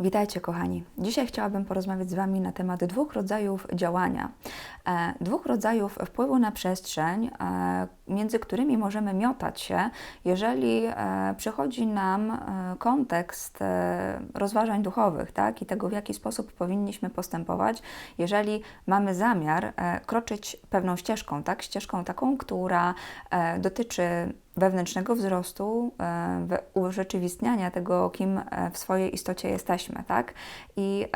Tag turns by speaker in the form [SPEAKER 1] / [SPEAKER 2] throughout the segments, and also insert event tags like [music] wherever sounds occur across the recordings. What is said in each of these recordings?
[SPEAKER 1] Witajcie, kochani. Dzisiaj chciałabym porozmawiać z Wami na temat dwóch rodzajów działania, e, dwóch rodzajów wpływu na przestrzeń, e, między którymi możemy miotać się, jeżeli e, przychodzi nam e, kontekst e, rozważań duchowych, tak, i tego, w jaki sposób powinniśmy postępować, jeżeli mamy zamiar e, kroczyć pewną ścieżką, tak, ścieżką taką, która e, dotyczy wewnętrznego wzrostu, e, urzeczywistniania tego, kim e, w swojej istocie jesteśmy, tak? I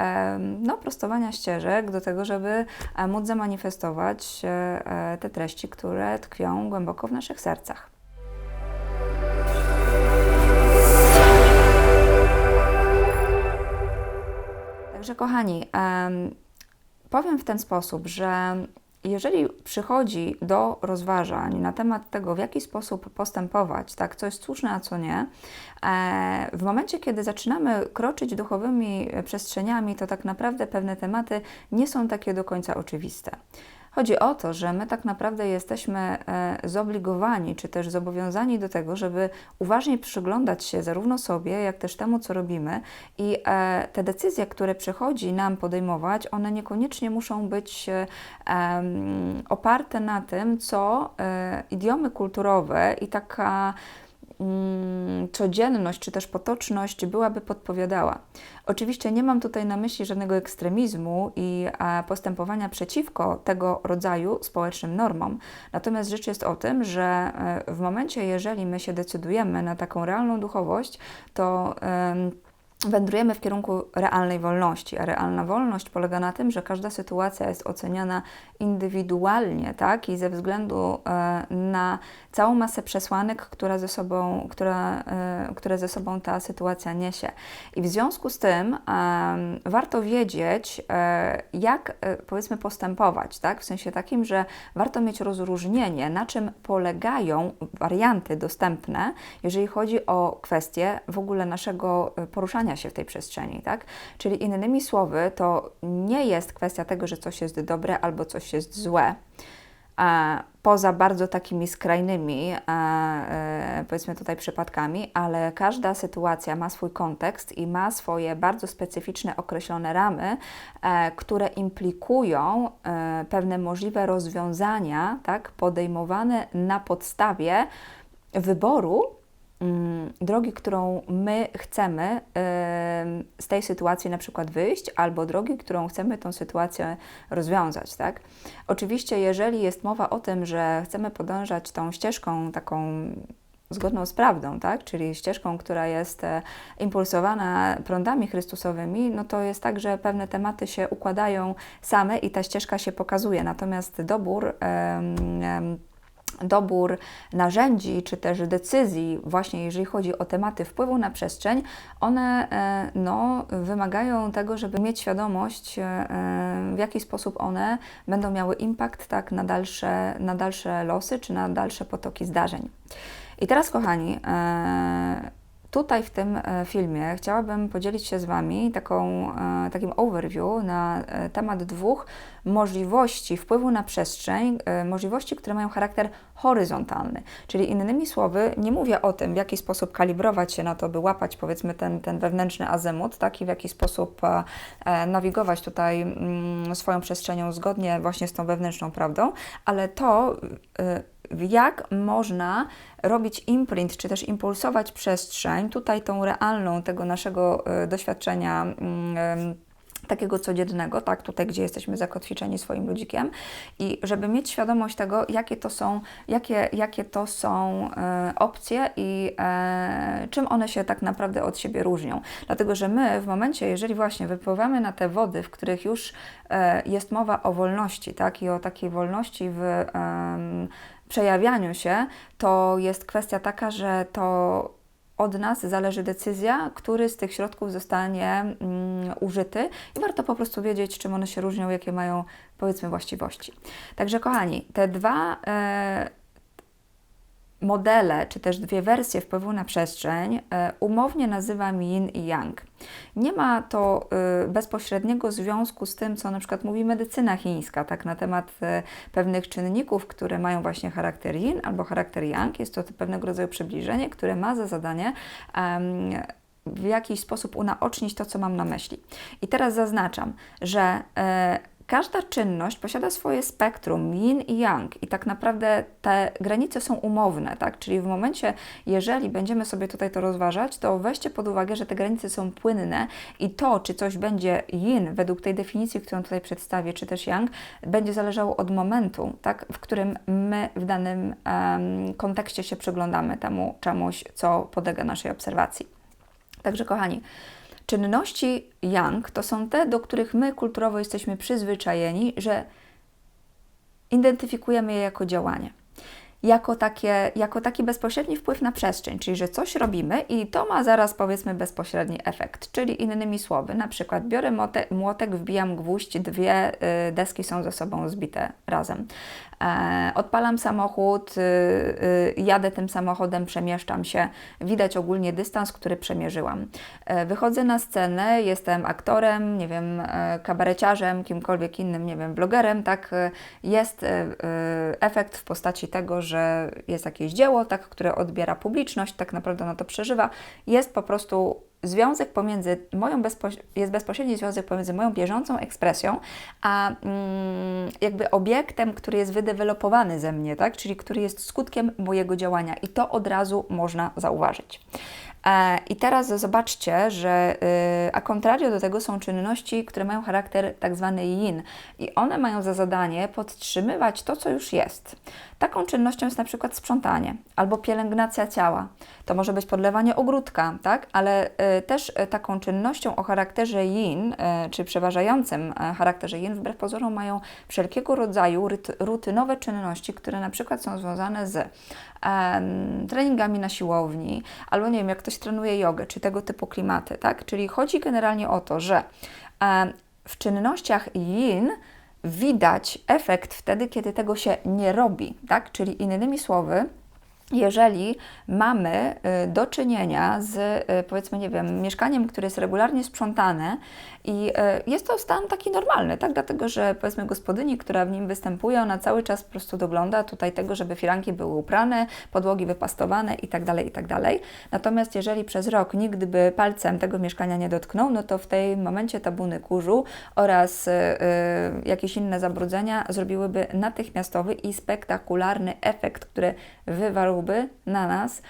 [SPEAKER 1] no, prostowania ścieżek do tego, żeby e, móc zamanifestować te treści, które tkwią głęboko w naszych sercach. Także, kochani, em, powiem w ten sposób, że jeżeli przychodzi do rozważań na temat tego, w jaki sposób postępować, tak, co jest słuszne, a co nie, e, w momencie, kiedy zaczynamy kroczyć duchowymi przestrzeniami, to tak naprawdę pewne tematy nie są takie do końca oczywiste. Chodzi o to, że my tak naprawdę jesteśmy e, zobligowani, czy też zobowiązani do tego, żeby uważnie przyglądać się zarówno sobie, jak też temu, co robimy, i e, te decyzje, które przychodzi nam podejmować, one niekoniecznie muszą być e, oparte na tym, co idiomy kulturowe i taka codzienność czy też potoczność byłaby podpowiadała. Oczywiście nie mam tutaj na myśli żadnego ekstremizmu i postępowania przeciwko tego rodzaju społecznym normom. Natomiast rzecz jest o tym, że e, w momencie, jeżeli my się decydujemy na taką realną duchowość, to em, wędrujemy w kierunku realnej wolności, a realna wolność polega na tym, że każda sytuacja jest oceniana indywidualnie, tak, i ze względu e, na całą masę przesłanek, która ze sobą, która, e, które ze sobą ta sytuacja niesie. I w związku z tym warto wiedzieć, e, jak powiedzmy postępować, tak, w sensie takim, że warto mieć rozróżnienie, na czym polegają warianty dostępne, jeżeli chodzi o kwestię w ogóle naszego e, się w tej przestrzeni, tak? Czyli innymi słowy, to nie jest kwestia tego, że coś jest dobre albo coś jest złe. E, poza bardzo takimi skrajnymi, e, e, powiedzmy tutaj przypadkami, ale każda sytuacja ma swój kontekst i ma swoje bardzo specyficzne, określone ramy, które implikują pewne możliwe rozwiązania, tak, podejmowane na podstawie wyboru drogi, którą my chcemy em, z tej sytuacji na przykład wyjść, albo drogi, którą chcemy tą sytuację rozwiązać, tak? Oczywiście, jeżeli jest mowa o tym, że chcemy podążać tą ścieżką taką zgodną z prawdą, tak? czyli ścieżką, która jest e, impulsowana prądami chrystusowymi, no to jest tak, że pewne tematy się układają same i ta ścieżka się pokazuje. Natomiast dobór dobór narzędzi czy też decyzji, właśnie jeżeli chodzi o tematy wpływu na przestrzeń, one e, no, wymagają tego, żeby mieć świadomość, e, w jaki sposób one będą miały impact tak, na, dalsze, na dalsze losy czy na dalsze potoki zdarzeń. I teraz, kochani, e, tutaj w tym e, filmie chciałabym podzielić się z Wami taką, e, takim overview na e, temat dwóch możliwości wpływu na przestrzeń, możliwości, które mają charakter horyzontalny. Czyli innymi słowy, nie mówię o tym, w jaki sposób kalibrować się na to, by łapać powiedzmy ten, ten wewnętrzny azymut, tak, i w jaki sposób nawigować tutaj mm, swoją przestrzenią zgodnie właśnie z tą wewnętrzną prawdą, ale to, jak można robić imprint, czy też impulsować przestrzeń, tutaj tą realną tego naszego e, doświadczenia. mm, takiego codziennego, tak, tutaj, gdzie jesteśmy zakotwiczeni swoim ludzikiem i żeby mieć świadomość tego, jakie to są, jakie, jakie to są e, opcje i e, czym one się tak naprawdę od siebie różnią. Dlatego, że my w momencie, jeżeli właśnie wypływamy na te wody, w których już e, jest mowa o wolności, tak, i o takiej wolności w em, przejawianiu się, to jest kwestia taka, że to od nas zależy decyzja, który z tych środków zostanie mm, użyty i warto po prostu wiedzieć, czym one się różnią, jakie mają powiedzmy właściwości. Także kochani, te dwa e, modele, czy też dwie wersje wpływu na przestrzeń e, umownie nazywam yin i yang. Nie ma to y, bezpośredniego związku z tym, co na przykład mówi medycyna chińska, tak na temat e, pewnych czynników, które mają właśnie charakter yin albo charakter yang. Jest to pewnego rodzaju przybliżenie, które ma za zadanie w jakiś sposób unaocznić to, co mam na myśli. I teraz zaznaczam, że e, każda czynność posiada swoje spektrum yin i yang i tak naprawdę te granice są umowne, tak? Czyli w momencie, jeżeli będziemy sobie tutaj to rozważać, to weźcie pod uwagę, że te granice są płynne i to, czy coś będzie yin według tej definicji, którą tutaj przedstawię, czy też yang, będzie zależało od momentu, tak? W którym my w danym um, kontekście się przyglądamy temu czemuś, co podlega naszej obserwacji. Także kochani, Czynności yang to są te, do których my kulturowo jesteśmy przyzwyczajeni, że identyfikujemy je jako działanie jako, takie, jako taki bezpośredni wpływ na przestrzeń, czyli że coś robimy i to ma zaraz powiedzmy bezpośredni efekt, czyli innymi słowy, na przykład biorę młotek, wbijam gwóźdź, dwie y, deski są ze sobą zbite razem. E, odpalam samochód, y, y, jadę tym samochodem, przemieszczam się, widać ogólnie dystans, który przemierzyłam. E, wychodzę na scenę, jestem aktorem, nie wiem, e, kabareciarzem, kimkolwiek innym, nie wiem, blogerem, tak, jest efekt w postaci tego, że jest jakieś dzieło, tak, które odbiera publiczność, tak naprawdę ona to przeżywa, jest po prostu związek pomiędzy moją jest bezpośredni związek pomiędzy moją bieżącą ekspresją, a mm, jakby obiektem, który jest wydewelopowany ze mnie, tak? czyli który jest skutkiem mojego działania i to od razu można zauważyć. E, I teraz zobaczcie, że y, a contrario do tego są czynności, które mają charakter tak zwany yin i one mają za zadanie podtrzymywać to, co już jest. Taką czynnością jest na przykład sprzątanie albo pielęgnacja ciała. To może być podlewanie ogródka, tak? ale y, też y, taką czynnością o charakterze yin, czy przeważającym charakterze yin, wbrew pozorom mają wszelkiego rodzaju rutynowe czynności, które na przykład są związane z treningami na siłowni, albo nie wiem, jak ktoś trenuje jogę, czy tego typu klimaty, tak? Czyli chodzi generalnie o to, że w czynnościach yin widać efekt wtedy, kiedy tego się nie robi, tak? Czyli innymi słowy, jeżeli mamy y, do czynienia z, y, powiedzmy, nie wiem, mieszkaniem, które jest regularnie sprzątane i y, jest to stan taki normalny, tak? Dlatego, że powiedzmy gospodyni, która w nim występuje, ona cały czas po prostu dogląda tutaj tego, żeby firanki były uprane, podłogi wypastowane i tak dalej, i tak. Natomiast jeżeli przez rok nikt by palcem tego mieszkania nie dotknął, no to w tej momencie tabuny kurzu oraz jakieś inne zabrudzenia zrobiłyby natychmiastowy i spektakularny efekt, który wywarł wywarłby na nas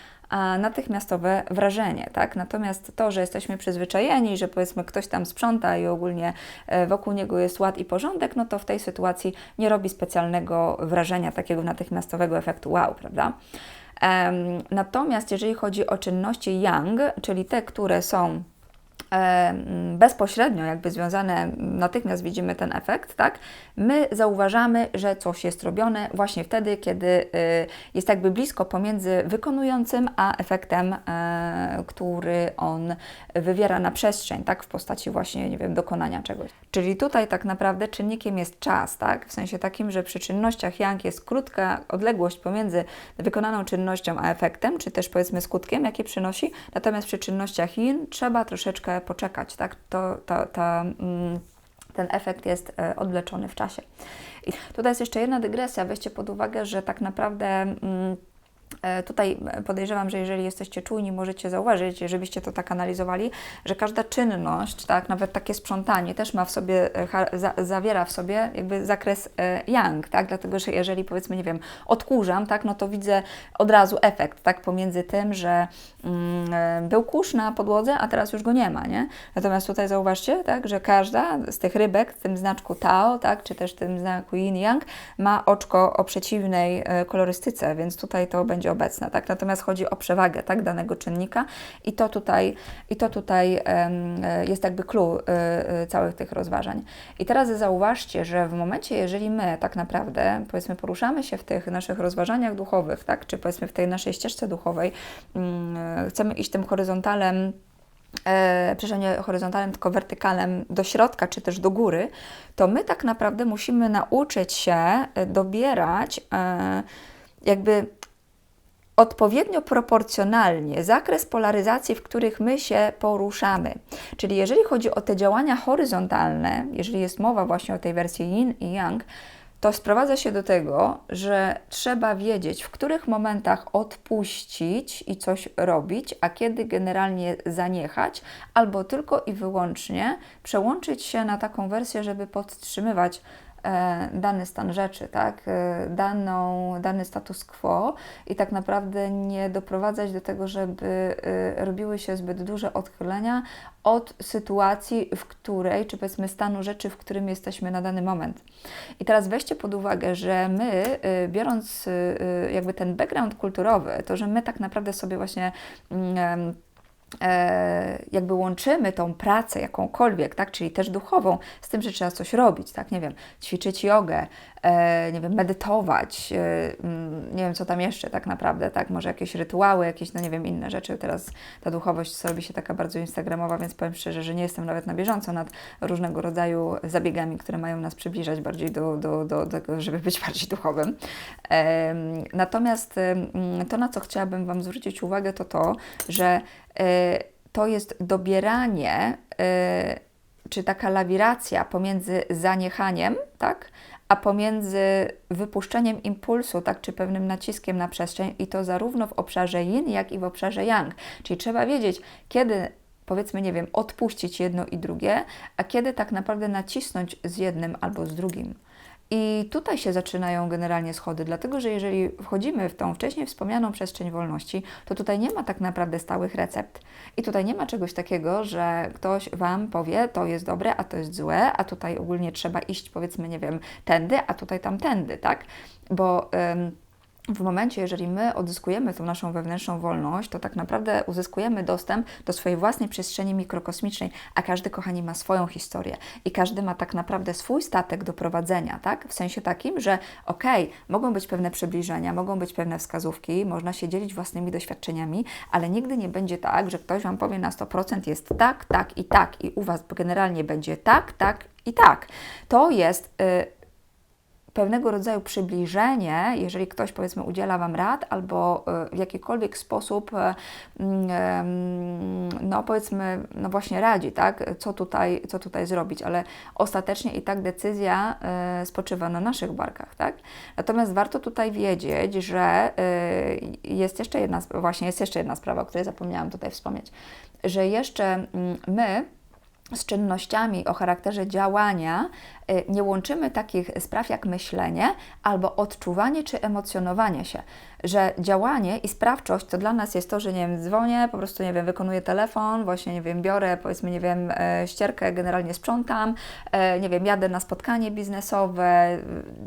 [SPEAKER 1] natychmiastowe wrażenie, tak? Natomiast to, że jesteśmy przyzwyczajeni, że powiedzmy ktoś tam sprząta i ogólnie e, wokół niego jest ład i porządek, no to w tej sytuacji nie robi specjalnego wrażenia, takiego natychmiastowego efektu wow, prawda? Natomiast jeżeli chodzi o czynności yang, czyli te, które są bezpośrednio jakby związane, natychmiast widzimy ten efekt, tak? My zauważamy, że coś jest robione właśnie wtedy, kiedy y, jest jakby blisko pomiędzy wykonującym, a efektem, e, który on wywiera na przestrzeń, tak? W postaci właśnie, nie wiem, dokonania czegoś. Czyli tutaj tak naprawdę czynnikiem jest czas, tak? W sensie takim, że przy czynnościach yang jest krótka odległość pomiędzy wykonaną czynnością a efektem, czy też powiedzmy skutkiem, jaki przynosi, natomiast przy czynnościach yin trzeba troszeczkę poczekać, tak? To, to, to, mm, ten efekt jest e, odwleczony w czasie. I tutaj jest jeszcze jedna dygresja. Weźcie pod uwagę, że tak naprawdę. E, tutaj podejrzewam, że jeżeli jesteście czujni, możecie zauważyć, żebyście to tak analizowali, że każda czynność, tak, nawet takie sprzątanie też ma w sobie, e, za, zawiera w sobie jakby zakres e, yang, tak, dlatego, że jeżeli powiedzmy, nie wiem, odkurzam, tak, no to widzę od razu efekt, tak, pomiędzy tym, że mm, był kurz na podłodze, a teraz już go nie ma, nie? Natomiast tutaj zauważcie, tak, że każda z tych rybek w tym znaczku Tao, tak, czy też w tym znaku Yin Yang ma oczko o przeciwnej kolorystyce, więc tutaj to będzie obecna, tak? Natomiast chodzi o przewagę, tak, danego czynnika i to tutaj, i to tutaj jest jakby clue y, y, całych tych rozważań. I teraz zauważcie, że w momencie, jeżeli my tak naprawdę, powiedzmy, poruszamy się w tych naszych rozważaniach duchowych, tak, czy powiedzmy w tej naszej ścieżce duchowej, mm, chcemy iść tym horyzontalem, e, przepraszam, nie horyzontalnym, tylko wertykalnym do środka, czy też do góry, to my tak naprawdę musimy nauczyć się e, dobierać e, jakby odpowiednio proporcjonalnie zakres polaryzacji, w których my się poruszamy. Czyli jeżeli chodzi o te działania horyzontalne, jeżeli jest mowa właśnie o tej wersji yin i yang, to sprowadza się do tego, że trzeba wiedzieć, w których momentach odpuścić i coś robić, a kiedy generalnie zaniechać, albo tylko i wyłącznie przełączyć się na taką wersję, żeby podtrzymywać dany stan rzeczy, tak? E, daną, dany status quo i tak naprawdę nie doprowadzać do tego, żeby e, robiły się zbyt duże odchylenia od sytuacji, w której, czy powiedzmy stanu rzeczy, w którym jesteśmy na dany moment. I teraz weźcie pod uwagę, że my, biorąc jakby ten background kulturowy, to, że my tak naprawdę sobie właśnie mm, E, jakby łączymy tą pracę jakąkolwiek, tak, czyli też duchową, z tym, że trzeba coś robić, tak, nie wiem, ćwiczyć jogę, e, nie wiem, medytować, e, mm, nie wiem, co tam jeszcze tak naprawdę, tak, może jakieś rytuały, jakieś, no nie wiem, inne rzeczy. Teraz ta duchowość robi się taka bardzo instagramowa, więc powiem szczerze, że nie jestem nawet na bieżąco nad różnego rodzaju zabiegami, które mają nas przybliżać bardziej do, do, do tego, żeby być bardziej duchowym. Natomiast to, na co chciałabym Wam zwrócić uwagę, to to, że E, to jest dobieranie, e, czy taka lawiracja pomiędzy zaniechaniem, tak, a pomiędzy wypuszczeniem impulsu, tak, czy pewnym naciskiem na przestrzeń, i to zarówno w obszarze yin, jak i w obszarze yang. Czyli trzeba wiedzieć, kiedy powiedzmy, nie wiem, odpuścić jedno i drugie, a kiedy tak naprawdę nacisnąć z jednym albo z drugim. I tutaj się zaczynają generalnie schody, dlatego że jeżeli wchodzimy w tą wcześniej wspomnianą przestrzeń wolności, to tutaj nie ma tak naprawdę stałych recept. I tutaj nie ma czegoś takiego, że ktoś Wam powie, to jest dobre, a to jest złe, a tutaj ogólnie trzeba iść, powiedzmy, nie wiem, tędy, a tutaj tamtędy, tak? Bo. W momencie, jeżeli my odzyskujemy tą naszą wewnętrzną wolność, to tak naprawdę uzyskujemy dostęp do swojej własnej przestrzeni mikrokosmicznej, a każdy, kochani, ma swoją historię i każdy ma tak naprawdę swój statek do prowadzenia, tak? W sensie takim, że okej, okay, mogą być pewne przybliżenia, mogą być pewne wskazówki, można się dzielić własnymi doświadczeniami, ale nigdy nie będzie tak, że ktoś Wam powie na 100% jest tak, tak i tak i u Was generalnie będzie tak, tak i tak. To jest... Yy, pewnego rodzaju przybliżenie, jeżeli ktoś powiedzmy udziela Wam rad albo e, w jakikolwiek sposób, e, mm, no powiedzmy, no właśnie radzi, tak, co tutaj, co tutaj zrobić, ale ostatecznie i tak decyzja e, spoczywa na naszych barkach, tak. Natomiast warto tutaj wiedzieć, że jest jeszcze jedna, właśnie jest jeszcze jedna sprawa, o której zapomniałam tutaj wspomnieć, że jeszcze mm, my, z czynnościami o charakterze działania y, nie łączymy takich spraw jak myślenie albo odczuwanie czy emocjonowanie się, że działanie i sprawczość to dla nas jest to, że nie wiem, dzwonię, po prostu nie wiem, wykonuję telefon, właśnie nie wiem, biorę powiedzmy, nie wiem, e, ścierkę, generalnie sprzątam, e, nie wiem, jadę na spotkanie biznesowe,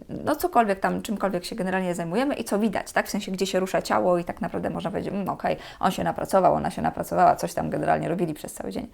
[SPEAKER 1] no cokolwiek tam, czymkolwiek się generalnie zajmujemy i co widać, tak, w sensie gdzie się rusza ciało i tak naprawdę można powiedzieć, mm, okej, okay, on się napracował, ona się napracowała, coś tam generalnie robili przez cały dzień.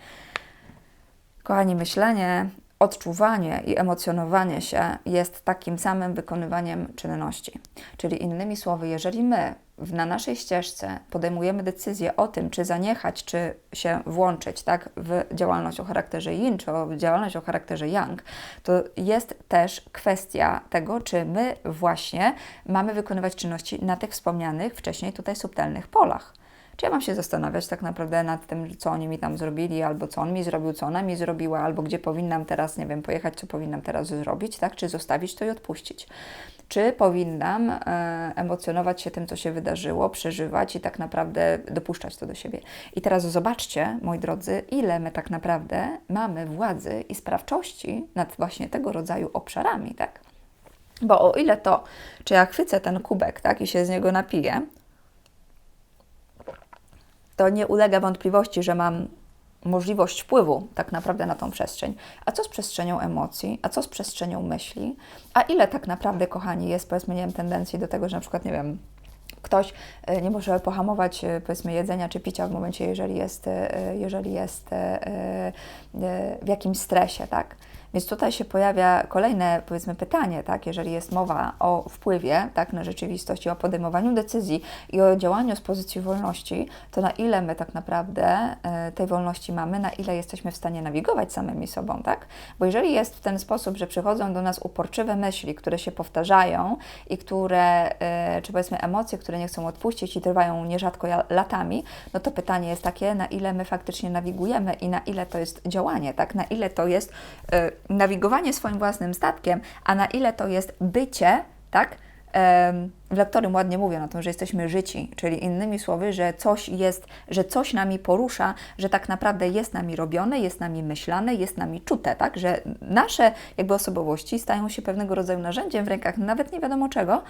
[SPEAKER 1] Kochani, myślenie, odczuwanie i emocjonowanie się jest takim samym wykonywaniem czynności. Czyli innymi słowy, jeżeli my na naszej ścieżce podejmujemy decyzję o tym, czy zaniechać, czy się włączyć tak, w działalność o charakterze yin, czy o działalność o charakterze yang, to jest też kwestia tego, czy my właśnie mamy wykonywać czynności na tych wspomnianych wcześniej tutaj subtelnych polach. Czy ja mam się zastanawiać tak naprawdę nad tym, co oni mi tam zrobili, albo co on mi zrobił, co ona mi zrobiła, albo gdzie powinnam teraz, nie wiem, pojechać, co powinnam teraz zrobić, tak? Czy zostawić to i odpuścić? Czy powinnam e, emocjonować się tym, co się wydarzyło, przeżywać i tak naprawdę dopuszczać to do siebie? I teraz zobaczcie, moi drodzy, ile my tak naprawdę mamy władzy i sprawczości nad właśnie tego rodzaju obszarami, tak? Bo o ile to, czy ja chwycę ten kubek, tak, i się z niego napiję, to nie ulega wątpliwości, że mam możliwość wpływu tak naprawdę na tą przestrzeń. A co z przestrzenią emocji? A co z przestrzenią myśli? A ile tak naprawdę, kochani, jest, powiedzmy, nie wiem, tendencji do tego, że na przykład, nie wiem, ktoś e, nie może pohamować, e, powiedzmy, jedzenia czy picia w momencie, jeżeli jest, e, jeżeli jest w jakimś stresie, tak? Więc tutaj się pojawia kolejne, powiedzmy, pytanie, tak, jeżeli jest mowa o wpływie tak, na rzeczywistość i o podejmowaniu decyzji i o działaniu z pozycji wolności, to na ile my tak naprawdę y, tej wolności mamy, na ile jesteśmy w stanie nawigować samymi sobą, tak? Bo jeżeli jest w ten sposób, że przychodzą do nas uporczywe myśli, które się powtarzają i które, y, czy powiedzmy emocje, które nie chcą odpuścić i trwają nierzadko latami, no to pytanie jest takie, na ile my faktycznie nawigujemy i na ile to jest działanie, tak? Na ile to jest y, nawigowanie swoim własnym statkiem, a na ile to jest bycie, tak? w lektorym ładnie mówią o tym, że jesteśmy życi, czyli innymi słowy, że coś jest, że coś nami porusza, że tak naprawdę jest nami robione, jest nami myślane, jest nami czute, tak? Że nasze jakby osobowości stają się pewnego rodzaju narzędziem w rękach nawet nie wiadomo czego,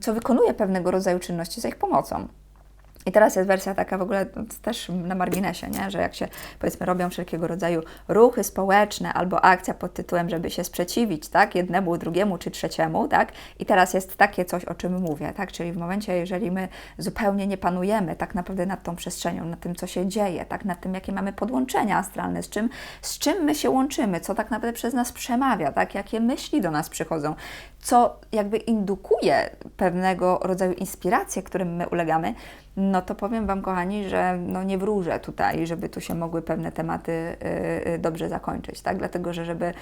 [SPEAKER 1] co wykonuje pewnego rodzaju czynności za ich pomocą. I teraz jest wersja taka w ogóle też na marginesie, nie? że jak się powiedzmy robią wszelkiego rodzaju ruchy społeczne albo akcja pod tytułem, żeby się sprzeciwić tak? jednemu, drugiemu czy trzeciemu, tak? i teraz jest takie coś, o czym mówię, tak? czyli w momencie, jeżeli my zupełnie nie panujemy tak naprawdę nad tą przestrzenią, nad tym, co się dzieje, tak? nad tym, jakie mamy podłączenia astralne, z czym, z czym my się łączymy, co tak naprawdę przez nas przemawia, tak? jakie myśli do nas przychodzą, co jakby indukuje pewnego rodzaju inspiracje, którym my ulegamy, no to powiem Wam, kochani, że no nie wróżę tutaj, żeby tu się mogły pewne tematy y, y, dobrze zakończyć, tak? Dlatego, że żeby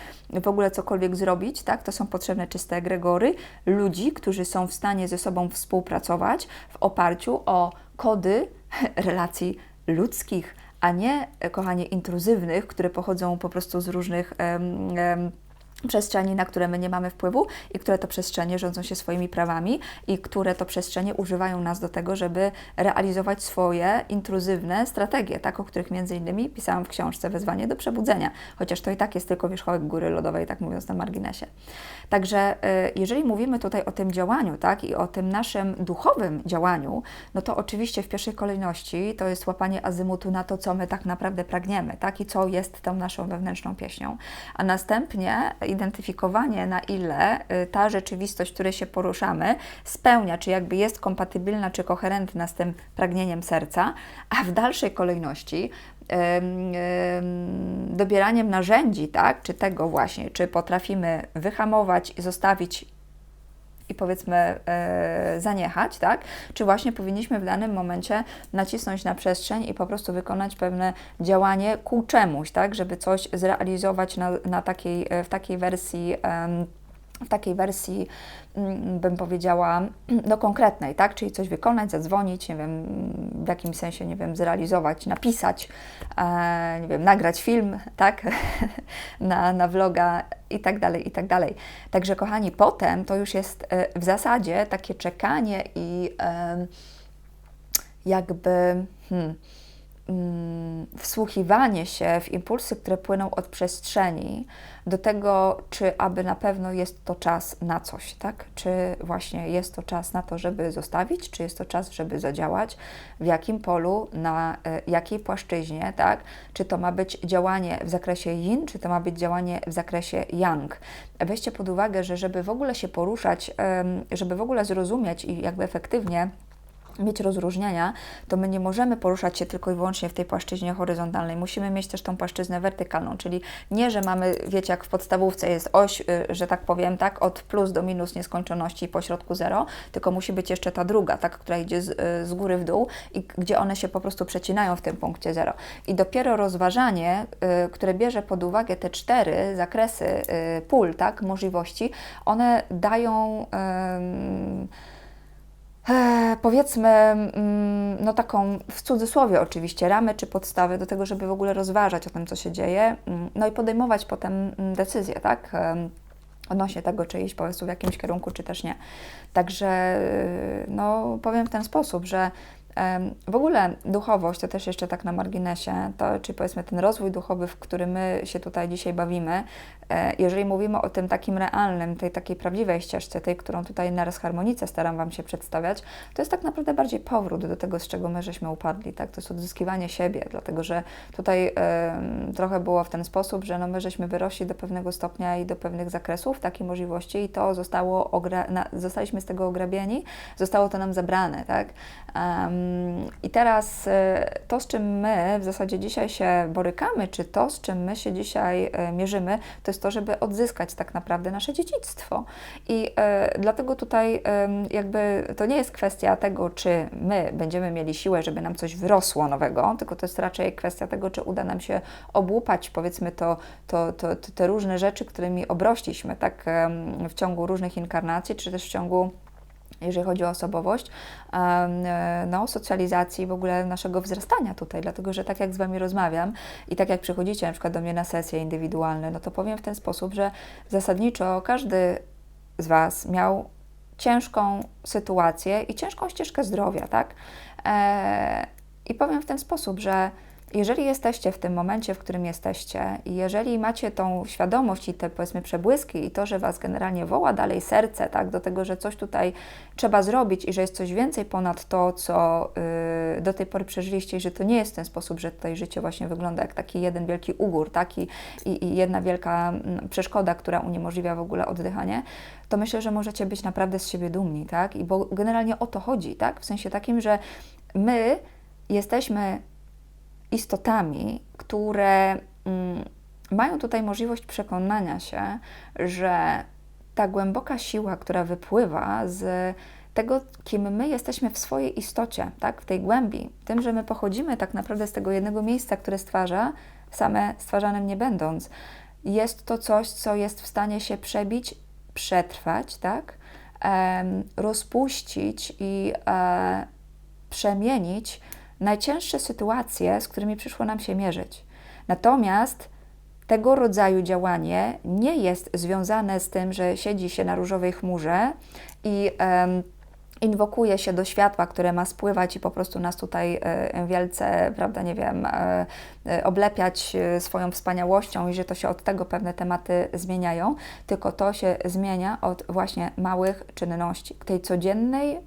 [SPEAKER 1] w ogóle cokolwiek zrobić, tak, to są potrzebne czyste egregory, ludzi, którzy są w stanie ze sobą współpracować w oparciu o kody [laughs] relacji ludzkich, a nie, kochanie, intruzywnych, które pochodzą po prostu z różnych um, um, przestrzeni, na które my nie mamy wpływu i które to przestrzenie rządzą się swoimi prawami i które to przestrzenie używają nas do tego, żeby realizować swoje intruzywne strategie, tak, o których między innymi pisałam w książce Wezwanie do przebudzenia, chociaż to i tak jest tylko wierzchołek góry lodowej, tak mówiąc na marginesie. Także y, jeżeli mówimy tutaj o tym działaniu, tak, i o tym naszym duchowym działaniu, no to oczywiście w pierwszej kolejności to jest łapanie azymutu na to, co my tak naprawdę pragniemy, tak, i co jest tą naszą wewnętrzną pieśnią. A następnie identyfikowanie, na ile y, ta rzeczywistość, w której się poruszamy, spełnia, czy jakby jest kompatybilna, czy koherentna z tym pragnieniem serca, a w dalszej kolejności dobieraniem narzędzi, tak, czy tego właśnie, czy potrafimy wyhamować i zostawić i powiedzmy e, zaniechać, tak? Czy właśnie powinniśmy w danym momencie nacisnąć na przestrzeń i po prostu wykonać pewne działanie ku czemuś, tak? Żeby coś zrealizować na, na takiej, e, w takiej wersji. W takiej wersji, mm, bym powiedziała, no konkretnej, tak? Czyli coś wykonać, zadzwonić, nie wiem, w jakimś sensie, nie wiem, zrealizować, napisać, e, nie wiem, nagrać film, tak? [laughs] na, na vloga i tak dalej, i tak dalej. Także kochani, potem to już jest e, w zasadzie takie czekanie i jakby hmm, mm, wsłuchiwanie się w impulsy, które płyną od przestrzeni, do tego, czy aby na pewno jest to czas na coś, tak? Czy właśnie jest to czas na to, żeby zostawić, czy jest to czas, żeby zadziałać, w jakim polu, na y, jakiej płaszczyźnie, tak? Czy to ma być działanie w zakresie yin, czy to ma być działanie w zakresie yang. Weźcie pod uwagę, że żeby w ogóle się poruszać, żeby w ogóle zrozumieć i jakby efektywnie mieć rozróżnienia, to my nie możemy poruszać się tylko i wyłącznie w tej płaszczyźnie horyzontalnej. Musimy mieć też tą płaszczyznę wertykalną, czyli nie, że mamy, wiecie, jak w podstawówce jest oś, y, że tak powiem, tak, od plus do minus nieskończoności i pośrodku zero, tylko musi być jeszcze ta druga, tak, która idzie z, y, z góry w dół i gdzie one się po prostu przecinają w tym punkcie zero. I dopiero rozważanie, y, które bierze pod uwagę te cztery zakresy pól, tak, możliwości, one dają e, powiedzmy, mm, no taką w cudzysłowie oczywiście, ramy czy podstawy do tego, żeby w ogóle rozważać o tym, co się dzieje, mm, no i podejmować potem mm, decyzje, tak? odnośnie tego, czy iść po prostu w jakimś kierunku, czy też nie. Także no, powiem w ten sposób, że w ogóle duchowość, to też jeszcze tak na marginesie, to czy powiedzmy ten rozwój duchowy, w który my się tutaj dzisiaj bawimy, e, jeżeli mówimy o tym takim realnym, tej takiej prawdziwej ścieżce, tej, którą tutaj na harmonice staram Wam się przedstawiać, to jest tak naprawdę bardziej powrót do tego, z czego my żeśmy upadli, tak? To jest odzyskiwanie siebie, dlatego że tutaj trochę było w ten sposób, że no my żeśmy wyrośli do pewnego stopnia i do pewnych zakresów takiej możliwości i to zostało, na, zostaliśmy z tego ograbieni, zostało to nam zabrane, tak? Um, i teraz y, to, z czym my w zasadzie dzisiaj się borykamy, czy to, z czym my się dzisiaj y, mierzymy, to jest to, żeby odzyskać tak naprawdę nasze dziedzictwo. I y, dlatego tutaj jakby to nie jest kwestia tego, czy my będziemy mieli siłę, żeby nam coś wyrosło nowego, tylko to jest raczej kwestia tego, czy uda nam się obłupać, powiedzmy, to, to, to, te różne rzeczy, którymi obrośliśmy tak w ciągu różnych inkarnacji, czy też w ciągu jeżeli chodzi o osobowość, e, no, socjalizacji, w ogóle naszego wzrastania tutaj, dlatego że tak jak z Wami rozmawiam i tak jak przychodzicie na przykład do mnie na sesje indywidualne, no to powiem w ten sposób, że zasadniczo każdy z Was miał ciężką sytuację i ciężką ścieżkę zdrowia, tak? E, I powiem w ten sposób, że jeżeli jesteście w tym momencie, w którym jesteście, i jeżeli macie tą świadomość i te powiedzmy przebłyski, i to, że was generalnie woła dalej serce, tak, do tego, że coś tutaj trzeba zrobić i że jest coś więcej ponad to, co yy, do tej pory przeżyliście, i że to nie jest ten sposób, że tutaj życie właśnie wygląda jak taki jeden wielki ugór, tak, i, i, i jedna wielka mm, przeszkoda, która uniemożliwia w ogóle oddychanie, to myślę, że możecie być naprawdę z siebie dumni, tak, i bo generalnie o to chodzi, tak, w sensie takim, że my jesteśmy istotami, które mm, mają tutaj możliwość przekonania się, że ta głęboka siła, która wypływa z tego, kim my jesteśmy w swojej istocie, tak, w tej głębi, tym, że my pochodzimy tak naprawdę z tego jednego miejsca, które stwarza, same stwarzanym nie będąc, jest to coś, co jest w stanie się przebić, przetrwać, tak, rozpuścić i e, przemienić najcięższe sytuacje, z którymi przyszło nam się mierzyć. Natomiast tego rodzaju działanie nie jest związane z tym, że siedzi się na różowej chmurze i um, inwokuje się do światła, które ma spływać i po prostu nas tutaj e, wielce, prawda, nie wiem, e, e, oblepiać swoją wspaniałością i że to się od tego pewne tematy zmieniają, tylko to się zmienia od właśnie małych czynności, tej codziennej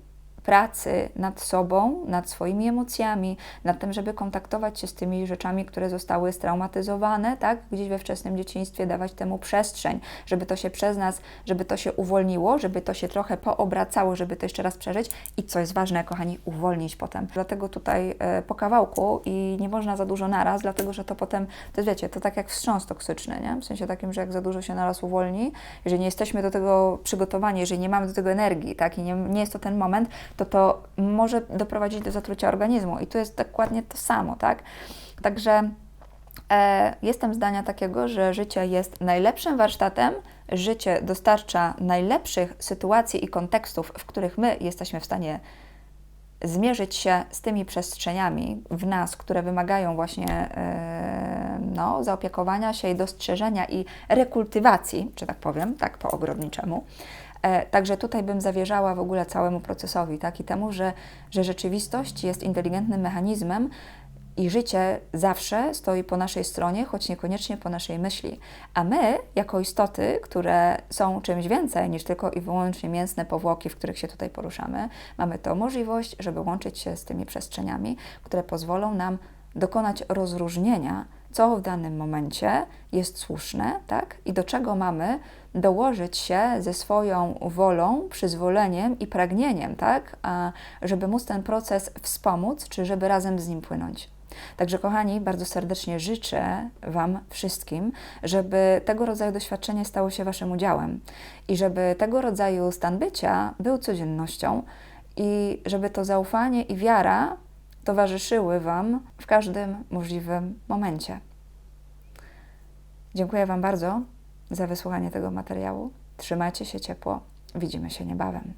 [SPEAKER 1] pracy nad sobą, nad swoimi emocjami, nad tym, żeby kontaktować się z tymi rzeczami, które zostały straumatyzowane, tak, gdzieś we wczesnym dzieciństwie, dawać temu przestrzeń, żeby to się przez nas, żeby to się uwolniło, żeby to się trochę poobracało, żeby to jeszcze raz przeżyć i co jest ważne, kochani, uwolnić potem. Dlatego tutaj e, po kawałku i nie można za dużo naraz, dlatego że to potem, to wiecie, to tak jak wstrząs toksyczny, nie? W sensie takim, że jak za dużo się naraz uwolni, jeżeli nie jesteśmy do tego przygotowani, jeżeli nie mamy do tego energii, tak, i nie, nie jest to ten moment, to to może doprowadzić do zatrucia organizmu. I tu jest dokładnie to samo, tak? Także e, jestem zdania takiego, że życie jest najlepszym warsztatem, życie dostarcza najlepszych sytuacji i kontekstów, w których my jesteśmy w stanie zmierzyć się z tymi przestrzeniami w nas, które wymagają właśnie e, no, zaopiekowania się i dostrzeżenia i rekultywacji, czy tak powiem, tak po ogrodniczemu. E, także tutaj bym zawierzała w ogóle całemu procesowi, tak, i temu, że, że rzeczywistość jest inteligentnym mechanizmem i życie zawsze stoi po naszej stronie, choć niekoniecznie po naszej myśli. A my, jako istoty, które są czymś więcej niż tylko i wyłącznie mięsne powłoki, w których się tutaj poruszamy, mamy to możliwość, żeby łączyć się z tymi przestrzeniami, które pozwolą nam dokonać rozróżnienia, co w danym momencie jest słuszne, tak? I do czego mamy dołożyć się ze swoją wolą, przyzwoleniem i pragnieniem, tak? A żeby móc ten proces wspomóc, czy żeby razem z nim płynąć. Także, kochani, bardzo serdecznie życzę Wam wszystkim, żeby tego rodzaju doświadczenie stało się Waszym udziałem i żeby tego rodzaju stan bycia był codziennością i żeby to zaufanie i wiara towarzyszyły Wam w każdym możliwym momencie. Dziękuję Wam bardzo za wysłuchanie tego materiału. Trzymajcie się ciepło. Widzimy się niebawem.